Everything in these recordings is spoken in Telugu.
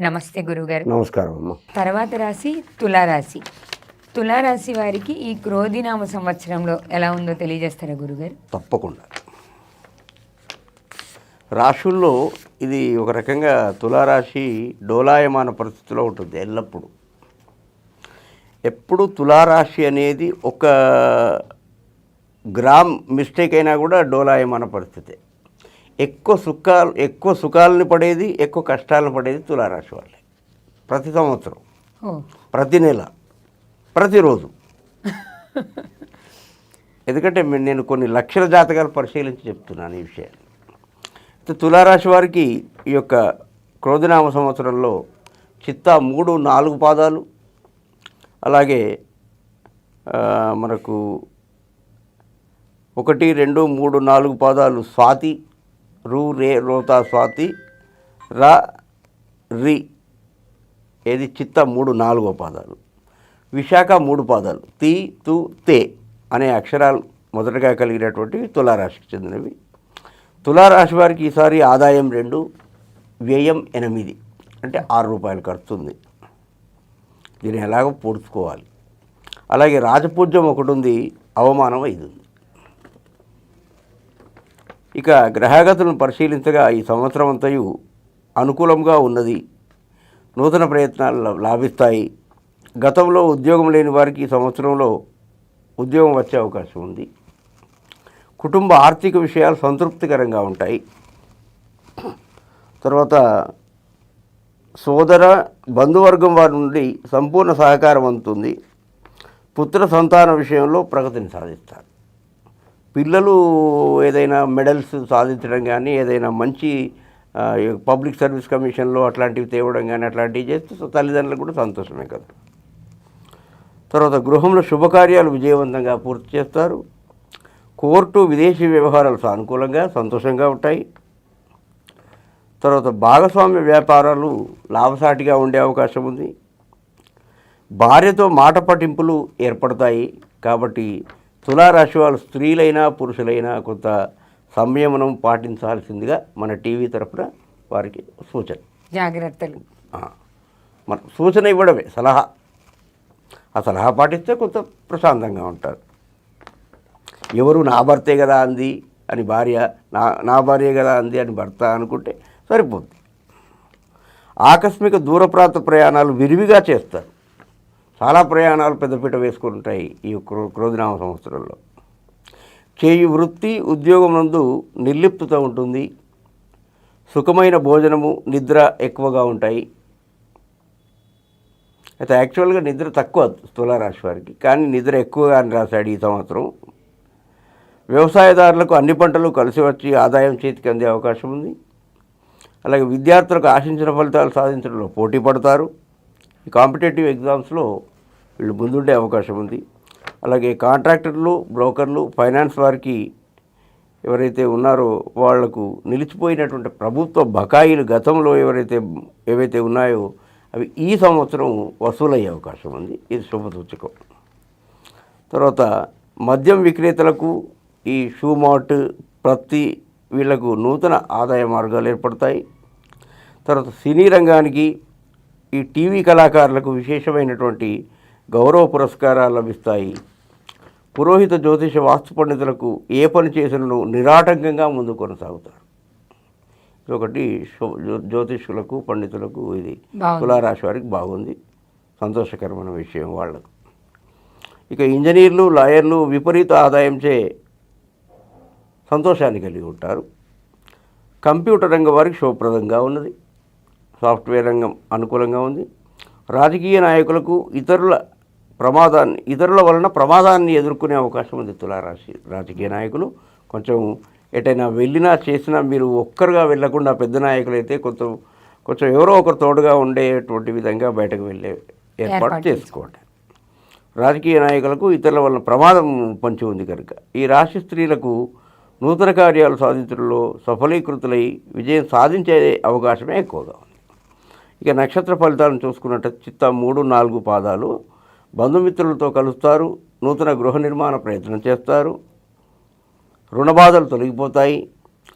నమస్తే గురువుగారు నమస్కారం అమ్మ. తర్వాత రాశి తులారాశి. తులారాశి వారికి ఈ క్రోధినామ సంవత్సరంలో ఎలా ఉందో తెలియజేస్తారా గురుగారు? తప్పకుండా. రాశుల్లో ఇది ఒక రకంగా తులారాశి డోలాయమాన పరిస్థితిలో ఉంటుంది ఎల్లప్పుడూ. ఎప్పుడు తులారాశి అనేది ఒక గ్రామ్ మిస్టేక్ అయినా కూడా డోలాయమాన పరిస్థితి. ఎక్కువ సుఖాలు ఎక్కువ సుఖాలను పడేది ఎక్కువ కష్టాలను పడేది తులారాశి వాళ్ళే. ప్రతి సంవత్సరం. ప్రతి నెల. ప్రతిరోజు. ఎందుకంటే నేను కొన్ని లక్షల జాతకాలు పరిశీలించి చెప్తున్నాను ఈ విషయాన్ని అయితే తులారాశి వారికి ఈ యొక్క క్రోధనామ సంవత్సరంలో చిత్తా మూడు నాలుగు పాదాలు. అలాగే మనకు ఒకటి రెండు మూడు నాలుగు పాదాలు స్వాతి. రు రే రోతా స్వాతి ర రి. ఏది? చిత్త మూడు నాలుగో పాదాలు. విశాఖ మూడు పాదాలు. తి తు తే అనే అక్షరాలు మొదటగా కలిగినటువంటి తులారాశికి చెందినవి. తులారాశి వారికి ఈసారి ఆదాయం రెండు వ్యయం ఎనిమిది. అంటే ఆరు రూపాయలు ఖర్చు ఉంది. దీన్ని ఎలాగో పూడ్చుకోవాలి. అలాగే రాజపూజ్యం ఒకటి ఉంది అవమానం ఐదు ఉంది. ఇక గ్రహగతులను పరిశీలించగా ఈ సంవత్సరం అంతయు అనుకూలంగా ఉన్నది. నూతన ప్రయత్నాలు లాభిస్తాయి. గతంలో ఉద్యోగం లేని వారికి ఈ సంవత్సరంలో ఉద్యోగం వచ్చే అవకాశం ఉంది. కుటుంబ ఆర్థిక విషయాలు సంతృప్తికరంగా ఉంటాయి. తర్వాత సోదర బంధువర్గం వారి నుండి సంపూర్ణ సహకారం అందుతుంది. పుత్ర సంతాన విషయంలో ప్రగతిని సాధిస్తారు. పిల్లలు ఏదైనా మెడల్స్ సాధించడం కానీ ఏదైనా మంచి పబ్లిక్ సర్వీస్ కమిషన్లో అట్లాంటివి తేవడం కానీ అట్లాంటివి చేస్తే తల్లిదండ్రులకు కూడా సంతోషమే కదా. తర్వాత గృహంలో శుభకార్యాలు విజయవంతంగా పూర్తి చేస్తారు. కోర్టు విదేశీ వ్యవహారాలు సానుకూలంగా సంతోషంగా ఉంటాయి. తర్వాత భాగస్వామ్య వ్యాపారాలు లాభసాటిగా ఉండే అవకాశం ఉంది. భార్యతో మాట పట్టింపులు ఏర్పడతాయి. కాబట్టి తులారాశి వాళ్ళు స్త్రీలైనా పురుషులైనా కొంత సంయమనం పాటించాల్సిందిగా మన టీవీ తరపున వారికి సూచన. జాగ్రత్తలు. మన సూచన ఇవ్వడమే సలహా. ఆ సలహా పాటిస్తే కొంత ప్రశాంతంగా ఉంటారు. ఎవరు నా భర్తే కదా అంది అని భార్య నా నా భార్య కదా అంది అని భర్త అనుకుంటే సరిపోద్ది. ఆకస్మిక దూర ప్రాంత ప్రయాణాలు విరివిగా చేస్తారు. చాలా ప్రయాణాలు పెద్దపీట వేసుకుని ఉంటాయి ఈ క్రో క్రోధినామ సంవత్సరంలో. చేయి వృత్తి ఉద్యోగం నందు నిర్లిప్తత ఉంటుంది. సుఖమైన భోజనము నిద్ర ఎక్కువగా ఉంటాయి. అయితే యాక్చువల్గా నిద్ర తక్కువ తులారాశి వారికి కానీ నిద్ర ఎక్కువగా అని రాశాడు ఈ సంవత్సరం. వ్యవసాయదారులకు అన్ని పంటలు కలిసి వచ్చి ఆదాయం చేతికి అందే అవకాశం ఉంది. అలాగే విద్యార్థులకు ఆశించిన ఫలితాలు సాధించడంలో పోటీ పడతారు. ఈ కాంపిటేటివ్ ఎగ్జామ్స్లో వీళ్ళు ముందుండే అవకాశం ఉంది. అలాగే కాంట్రాక్టర్లు బ్రోకర్లు ఫైనాన్స్ వారికి ఎవరైతే ఉన్నారో వాళ్ళకు నిలిచిపోయినటువంటి ప్రభుత్వ బకాయిలు గతంలో ఎవరైతే ఏవైతే ఉన్నాయో అవి ఈ సంవత్సరం వసూలయ్యే అవకాశం ఉంది. ఇది శుభసూచకం. తర్వాత మద్యం విక్రేతలకు ఈ షూ మార్ట్ ప్రతి వీళ్ళకు నూతన ఆదాయ మార్గాలు ఏర్పడతాయి. తర్వాత సినీ రంగానికి ఈ టీవీ కళాకారులకు విశేషమైనటువంటి గౌరవ పురస్కారాలు లభిస్తాయి. పురోహిత జ్యోతిష వాస్తు పండితులకు ఏ పని చేసినను నిరాటంకంగా ముందు కొనసాగుతారు. ఒకటి శు- జ్యో- జ్యోతిష్యులకు పండితులకు ఇది. తులారాశి వారికి బాగుంది. సంతోషకరమైన విషయం వాళ్ళకు. ఇక ఇంజనీర్లు లాయర్లు విపరీత ఆదాయంచే సంతోషాన్ని కలిగి ఉంటారు. కంప్యూటర్ రంగం వారికి శుభప్రదంగా ఉన్నది. సాఫ్ట్వేర్ రంగం అనుకూలంగా ఉంది. రాజకీయ నాయకులకు ఇతరుల ప్రమాదాన్ని ఇతరుల వలన ప్రమాదాన్ని ఎదుర్కొనే అవకాశం ఉంది తులారాశి రాజకీయ నాయకులు. కొంచెం ఎటైనా వెళ్ళినా చేసినా మీరు ఒక్కరుగా వెళ్ళకుండా పెద్ద నాయకులైతే కొంచెం కొంచెం ఎవరో ఒకరు తోడుగా ఉండేటువంటి విధంగా బయటకు వెళ్ళే ఏర్పాటు ఏర్పాటు చేసుకోండి. రాజకీయ నాయకులకు ఇతరుల వలన ప్రమాదం పొంచి ఉంది కనుక. ఈ రాశి స్త్రీలకు నూతన కార్యాలు సాధించడంలో సఫలీకృతులై విజయం సాధించే అవకాశమే ఎక్కువగా ఉంది. ఇక నక్షత్ర ఫలితాలను చూసుకున్నట్టు చిత్త మూడు నాలుగు పాదాలు. బంధుమిత్రులతో కలుస్తారు నూతన గృహ నిర్మాణ ప్రయత్నం చేస్తారు రుణబాధలు తొలగిపోతాయి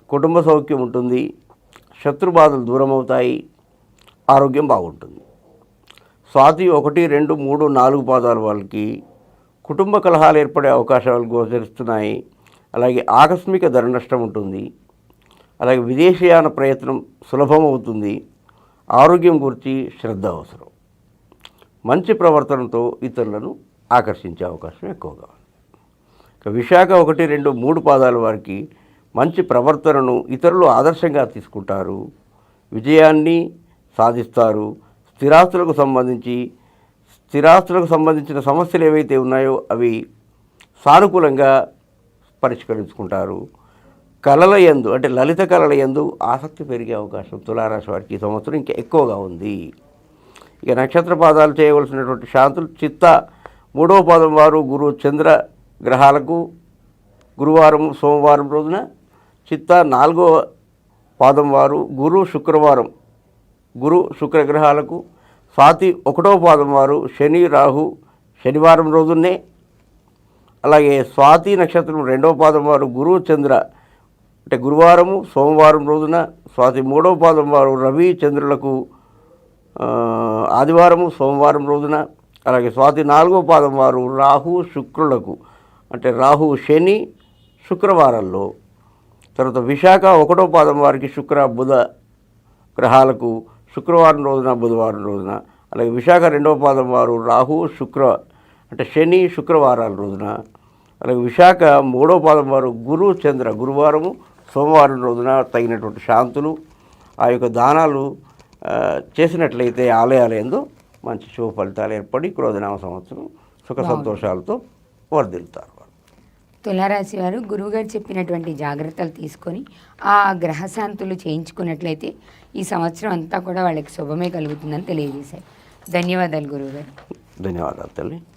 కుటుంబ సౌఖ్యం ఉంటుంది శత్రు బాధలు దూరం అవుతాయి ఆరోగ్యం బాగుంటుంది. స్వాతి ఒకటి రెండు మూడు నాలుగు పాదాల వాళ్ళకి కుటుంబ కలహాలు ఏర్పడే అవకాశాలు గోచరిస్తున్నాయి. అలాగే ఆకస్మిక ధర నష్టం ఉంటుంది. అలాగే విదేశీయాన ప్రయత్నం సులభం అవుతుంది ఆరోగ్యం గురించి శ్రద్ధ అవసరం. మంచి ప్రవర్తనతో ఇతరులను ఆకర్షించే అవకాశం ఎక్కువగా ఉంది. ఇక విశాఖ ఒకటి రెండు మూడు పాదాల వారికి మంచి ప్రవర్తనను ఇతరులు ఆదర్శంగా తీసుకుంటారు. విజయాన్ని సాధిస్తారు. స్థిరాస్తులకు సంబంధించి స్థిరాస్తులకు సంబంధించిన సమస్యలు ఏవైతే ఉన్నాయో అవి సానుకూలంగా పరిష్కరించుకుంటారు. కళల యందు అంటే లలిత కళల యందు ఆసక్తి పెరిగే అవకాశం తులారాశి వారికి ఈ సంవత్సరం ఇంకా ఎక్కువగా ఉంది. ఇక నక్షత్ర పాదాలు చేయవలసినటువంటి శాంతులు చిత్త మూడవ పాదం వారు గురు చంద్ర గ్రహాలకు గురువారం సోమవారం రోజున చిత్త నాలుగవ పాదం వారు గురు శుక్రవారం గురు శుక్ర గ్రహాలకు స్వాతి ఒకటవ పాదం వారు శని రాహు శనివారం రోజునే అలాగే స్వాతి నక్షత్రం రెండవ పాదం వారు గురు చంద్ర అంటే గురువారము సోమవారం రోజున స్వాతి మూడవ పాదం వారు రవి చంద్రులకు ఆదివారము సోమవారం రోజున అలాగే స్వాతి నాలుగో పాదం వారు రాహు శుక్రులకు అంటే రాహు శని శుక్రవారాల్లో తర్వాత విశాఖ ఒకటో పాదం వారికి శుక్ర బుధ గ్రహాలకు శుక్రవారం రోజున బుధవారం రోజున అలాగే విశాఖ రెండవ పాదం వారు రాహు శుక్ర అంటే శని శుక్రవారాల రోజున అలాగే విశాఖ మూడో పాదం వారు గురు చంద్ర గురువారము సోమవారం రోజున తగినటువంటి శాంతులు ఆ యొక్క దానాలు చేసినట్లయితే ఆలయాలందు మంచి శుభ ఫలితాలు ఏర్పడి క్రోధనామ సంవత్సరం సుఖ సంతోషాలతో వర్ధిల్లుతారు. తులారాశి వారు గురువుగారు చెప్పినటువంటి జాగ్రత్తలు తీసుకొని ఆ గ్రహశాంతులు చేయించుకున్నట్లయితే ఈ సంవత్సరం అంతా కూడా వాళ్ళకి శుభమే కలుగుతుందని తెలియజేశారు. ధన్యవాదాలు గురువుగారు. ధన్యవాదాలు తల్లి.